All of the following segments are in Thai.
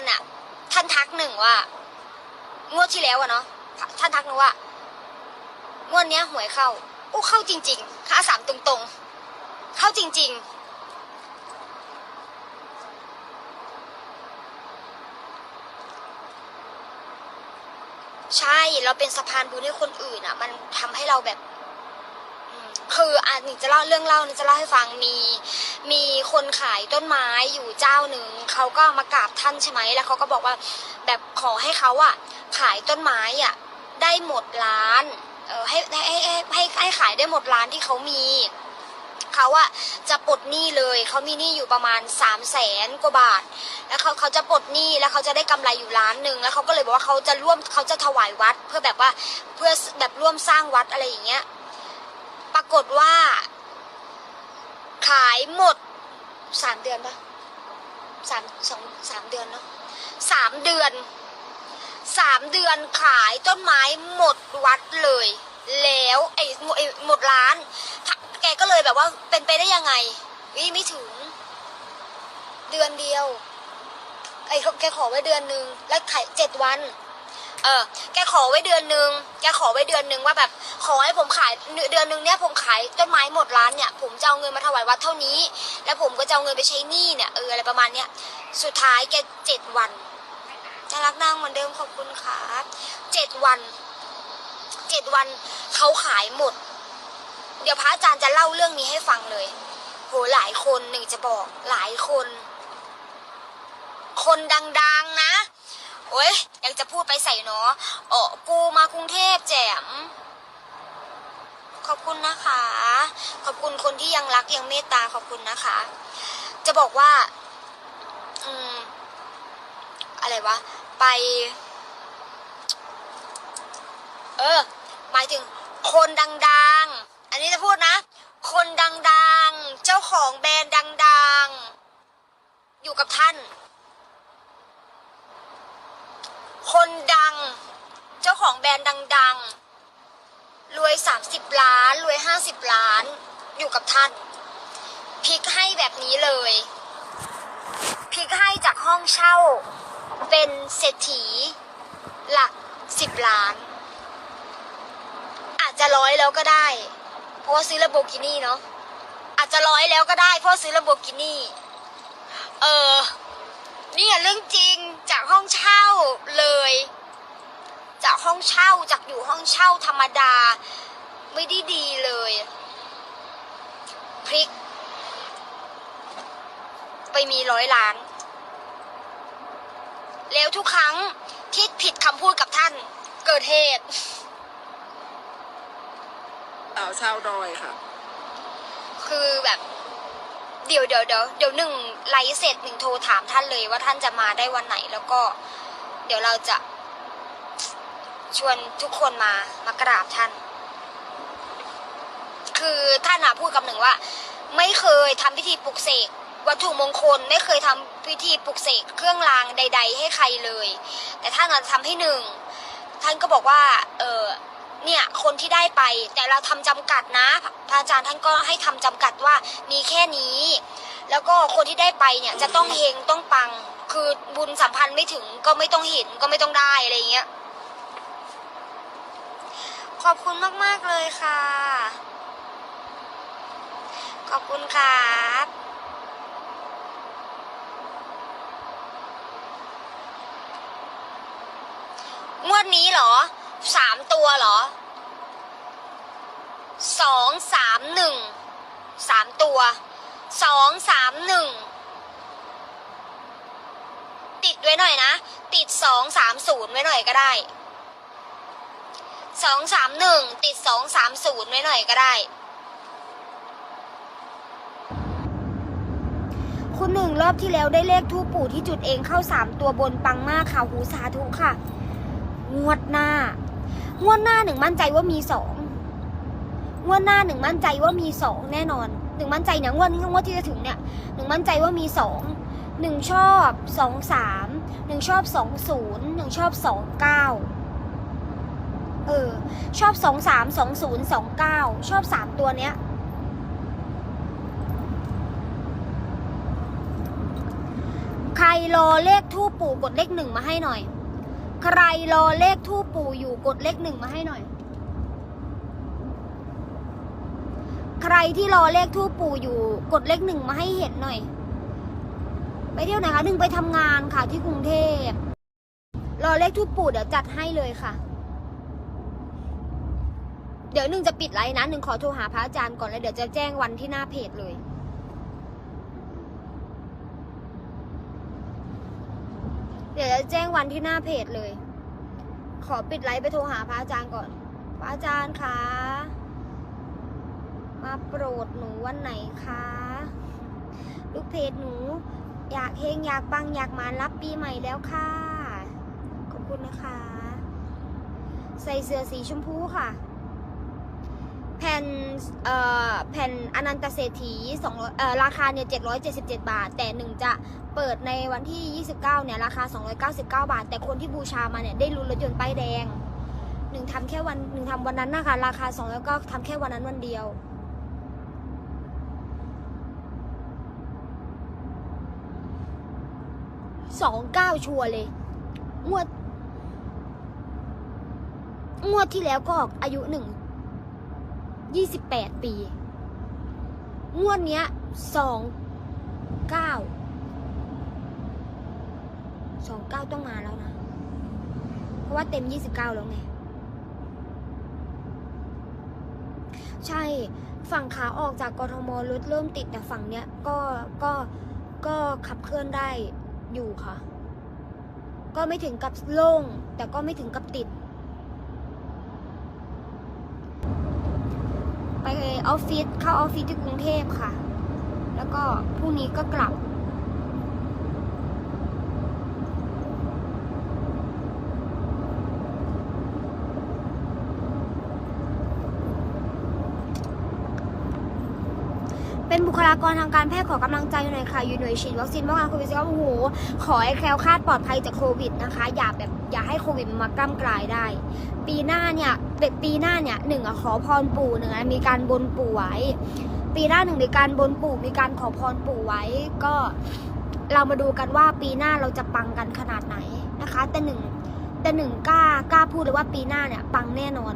ารย์อะท่านทักหนึ่งว่างวดที่แล้วอะเนาะท่านทักหนึ่งว่างวดเนี้ยหวยเข้าอู้เข้าจริงๆค่าสามตรงๆ เข้าจริง ๆใช่เราเป็นสะพานบุญให้คนอื่นอะ มันทำให้เราแบบ คืออะหนิงจะเล่าเรื่องเล่านิงจะเล่าให้ฟังมี มีคนขายต้นไม้อยู่เจ้าหนึ่งเขาก็มากราบท่านใช่ไหมแล้วเขาก็บอกว่าแบบขอให้เขาอะขายต้นไม้อะได้หมดร้านเออให้ให้ให้ให้ให้ให้ขายได้หมดร้านที่เขามีเขาอะจะปลดหนี้เลยเขามีหนี้อยู่ประมาณสามแสนกว่าบาท แล้วเขาเขาจะปลดหนี้แล้วเขาจะได้กำไรอยู่ล้านหนึ่งแล้วเขาก็เลยบอกว่าเขาจะร่วมเขาจะถวายวัด เพื่อแบบว่าเพื่อแบบร่วมสร้างวัดอะไรอย่างเงี้ยากฏว่า ขายหมดสามเดือนปะสามสองสามเดือนเนาะสามเดือนสามเดือนขายต้นไม้หมดวัดเลย แล้วไอ้หมดไอ้หมดร้าน แกก็เลยแบบว่าเป็นไปได้ยังไงวิไม่ถึง เดือนเดียวไอ้เขาแกขอไว้เดือนหนึ่งแล้วขายเจ็ดวัน เออ แกขอไว้เดือนหนึ่งแกขอไว้เดือนหนึ่งว่าแบบ ขอให้ผมขายเดือนหนึ่งเนี่ยผมขายต้นไม้หมดร้านเนี่ย ผมจะเอาเงินมาถวายวัดเท่านี้ แล้วผมก็จะเอาเงินไปใช้หนี้เนี่ยเอออะไรประมาณเนี้ย สุดท้ายแกเจ็ดวันน่ารักนางเหมือนเดิมขอบคุณครับเจ็ดวันเจ็ดวันเขาขายหมด เดี๋ยวพระอาจารย์จะเล่าเรื่องนี้ให้ฟังเลย โหหลายคนหนึ่งจะบอกหลายคน คนดัง ๆนะ โอ้ยยากจะพูดไปใส่เนาะเออกูมากรุงเทพแจ่มขอบคุณนะคะ ขอบคุณคนที่ยังรักยังเมตตาขอบคุณนะคะ จะบอกว่า อืม อะไรวะ ไป เออ หมายถึง คนดัง ๆ อันนี้จะพูดนะ คนดัง ๆ เจ้าของแบรนด์ดัง ๆ อยู่กับท่าน คนดัง เจ้าของแบรนด์ดัง ๆ รวยสามสิบล้าน รวยห้าสิบล้าน อยู่กับท่านพลิกให้แบบนี้เลยพลิกให้จากห้องเช่า เป็นเศรษฐี หลักสิบล้าน อาจจะร้อยแล้วก็ได้ เพราะว่าซื้อลาโบกินี่เนาะอาจจะร้อยแล้วก็ได้เพราะซื้อลาโบกินี่เออเนี่ยเรื่องจริง ห้องเช่าเลย จากห้องเช่าจากอยู่ห้องเช่าธรรมดา ไม่ได้ดีเลยพลิก ไปมีร้อยล้าน แล้วทุกครั้งที่ผิดคำพูดกับท่านเกิดเหตุสาวชาวดอยค่ะ คือแบบ เดี๋ยวเดี๋ยวเดี๋ยวเดี๋ยวหนึ่งไลฟ์เสร็จหนึ่งโทรถามท่านเลยว่าท่านจะมาได้วันไหนแล้วก็ เดี๋ยวเราจะ ชวนทุกคนมามากราบท่าน คือท่านอะพูดกับหนึ่งว่า ไม่เคยทำพิธีปลุกเสกวัตถุมงคลไม่เคยทำพิธีปลุกเสกเครื่องรางใด ๆ ให้ใครเลย แต่ท่านอะทำให้หนึ่งท่านก็บอกว่า เออ เนี่ยคนที่ได้ไป แต่เราทำจำกัดนะพระอาจารย์ท่านก็ให้ทำจำกัดว่ามีแค่นี้ แล้วก็คนที่ได้ไปเนี่ยจะต้องเฮงต้องปัง คือบุญสัมพันธ์ไม่ถึงก็ไม่ต้องเห็นก็ไม่ต้องได้อะไรเงี้ยขอบคุณมาก ๆ เลยค่ะ ขอบคุณครับงวดนี้เหรอ สามตัวเหรอสองสามหนึ่งสามตัวสองสามหนึ่งติดไว้หน่อยนะ ติดสองสามศูนย์ไว้หน่อยก็ได้สองสามหนึ่งติดสองสามศูนย์ไว้หน่อยก็ได้ คุณหนึ่งรอบที่แล้วได้เลขทูปปู่ที่จุดเองเข้าสามตัวบนปังมากค่ะ หูสาธุค่ะ งวดหน้า งวดหน้าหนึ่งมั่นใจว่ามีสองงวดหน้าหนึ่งมั่นใจว่ามีสองแน่นอนหนึ่งมั่นใจเนี่ยงวดงวดที่จะถึงเนี่ยหนึ่งมั่นใจว่ามีสองหนึ่งชอบสองสามหนึ่งชอบสองศูนย์หนึ่งชอบสองเก้าเออชอบสองสามสองศูนย์สองเก้าชอบสามตัวเนี้ยใครรอเลขทูปปู่กดเลขหนึ่งมาให้หน่อย ใครรอเลขทูปปู่อยู่กดเลขหนึ่งมาให้หน่อย ใครที่รอเลขทูปปู่อยู่ กดเลขหนึ่งมาให้เห็นหน่อย ไปเที่ยวไหนคะหนึ่งไปทำงานค่ะที่กรุงเทพรอเลขทูปปู่เดี๋ยวจัดให้เลยค่ะ เดี๋ยวหนึ่งจะปิดไลน์นะหนึ่งขอโทรหาพระอาจารย์ก่อนแล้วเดี๋ยวจะแจ้งวันที่หน้าเพจเลย ดี๋ยวจะแจ้งวันที่หน้าเพจเลย ขอปิดไลฟ์ไปโทรหาพระอาจารย์ก่อน พระอาจารย์คะมาโปรดหนูวันไหนคะลูกเพจหนู อยากเฮงอยากปังอยากมารับปีใหม่แล้วค่ะ ขอบคุณนะคะ ใส่เสื้อสีชมพูค่ะ แผ่นเอ่อแผ่นอนันตเศรษฐีสองเอ่อราคาเนี่ย777 บาท แต่หนึ่งจะเปิดในวันที่ 29 เนี่ย ราคา 299 บาท แต่คนที่บูชามาเนี่ย ได้ลุ้นรถยนต์ป้ายแดงหนึ่งทำแค่วันหนึ่งทำวันนั้นนะคะ ราคา299ทำแค่วันนั้นวันเดียว สองเก้าชัวร์เลย งวด งวดที่แล้วก็ออกอายุหนึ่ง ยี่สิบแปดปี งวดเนี้ยสองเก้าสองเก้าต้องมาแล้วนะ เพราะว่าเต็มยี่สิบเก้าแล้วไง ใช่ ฝั่งขาออกจากกทมรถเริ่มติดแต่ฝั่งเนี้ยก็ก็ก็ขับเคลื่อนได้อยู่ค่ะ ก็ไม่ถึงกับโล่ง แต่ก็ไม่ถึงกับติด ไปออฟฟิศเข้าออฟฟิศที่กรุงเทพค่ะ แล้วก็พรุ่งนี้ก็กลับ เป็นบุคลากรทางการแพทย์ขอกำลังใจหน่อยค่ะ อยู่หน่วยฉีดวัคซีนป้องกันโควิด19โอ้โห ขอให้แคล้วคลาดปลอดภัยจากโควิดนะคะ อย่าแบบอย่าให้โควิดมากล้ำกลายได้ ปีหน้าเนี่ย เด็กปีหน้าเนี่ยหนึ่งอะขอพรปู่หนึ่งอะมีการบนปู่ไว้ ปีหน้าหนึ่งมีการบนปู่มีการขอพรปู่ไว้ ก็เรามาดูกันว่าปีหน้าเราจะปังกันขนาดไหนนะคะ แต่หนึ่งแต่หนึ่งกล้ากล้าพูดเลยว่าปีหน้าเนี่ยปังแน่นอน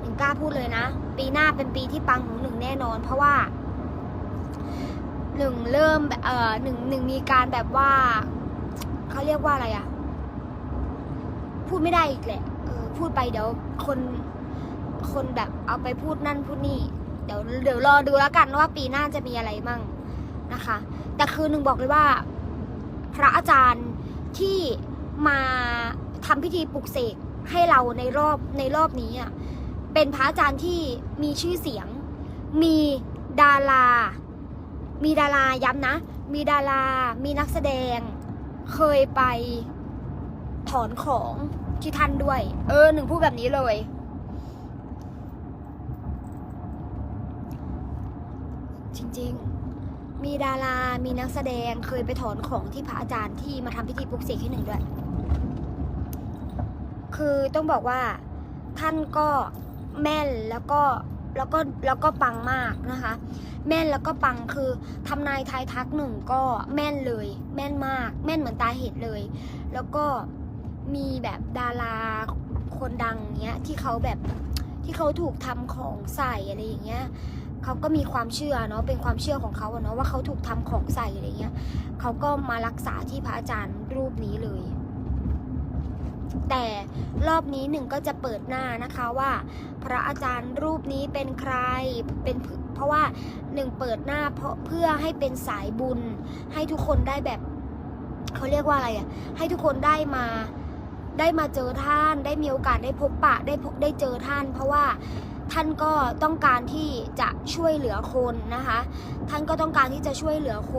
หนึ่งกล้าพูดเลยนะ ปีหน้าเป็นปีที่ปังของหนึ่งแน่นอน เพราะว่าหนึ่งเริ่มเอ่อหนึ่งหนึ่งมีการแบบว่าเขาเรียกว่าอะไรอะพูดไม่ได้อีกแหละ พูดไปเดี๋ยวคนคนแบบเอาไปพูดนั่นพูดนี่ เดี๋ยวเดี๋ยวรอดูแล้วกันว่าปีหน้าจะมีอะไรมั่งนะคะ แต่คือหนึ่งบอกเลยว่า พระอาจารย์ที่มาทำพิธีปลุกเสกให้เราในรอบในรอบนี้อะเป็นพระอาจารย์ที่มีชื่อเสียง มีดารา มีดาราย้ำนะ มีดารา มีนักแสดง เคยไป อนของที่ท่านด้วย เออหนึ่งพูดแบบนี้เลย จริงๆ มีดารา มีนักแสดงเคยไปถอนของที่พระอาจารย์ที่มาทำพิธีปลุกเสกให้หนึ่งด้วย คือต้องบอกว่าท่านก็แม่นแล้วก็แล้วก็แล้วก็ปังมากนะคะ แม่นแล้วก็ปังคือทำนายทายทักหนึ่งก็แม่นเลย แม่นมาก แม่นเหมือนตาเห็นเลย แล้วก็ มีแบบดาราคนดังเนี้ยที่เขาแบบที่เขาถูกทำของใส่อะไรอย่างเงี้ยเขาก็มีความเชื่อเนาะเป็นความเชื่อของเขาเนาะว่าเขาถูกทำของใส่อะไรเงี้ยเขาก็มารักษาที่พระอาจารย์รูปนี้เลย แต่รอบนี้หนึ่งก็จะเปิดหน้านะคะว่า พระอาจารย์รูปนี้เป็นใครเป็นเพราะว่าหนึ่งเปิดหน้าเพราะเพื่อให้เป็นสายบุญ ให้ทุกคนได้แบบเขาเรียกว่าอะไรอะให้ทุกคนได้มา ได้มาเจอท่าน ได้มีโอกาสได้พบปะได้พบได้เจอท่าน เพราะว่าท่านก็ต้องการที่จะช่วยเหลือคนนะคะ ท่านก็ต้องการที่จะช่วยเหลือคน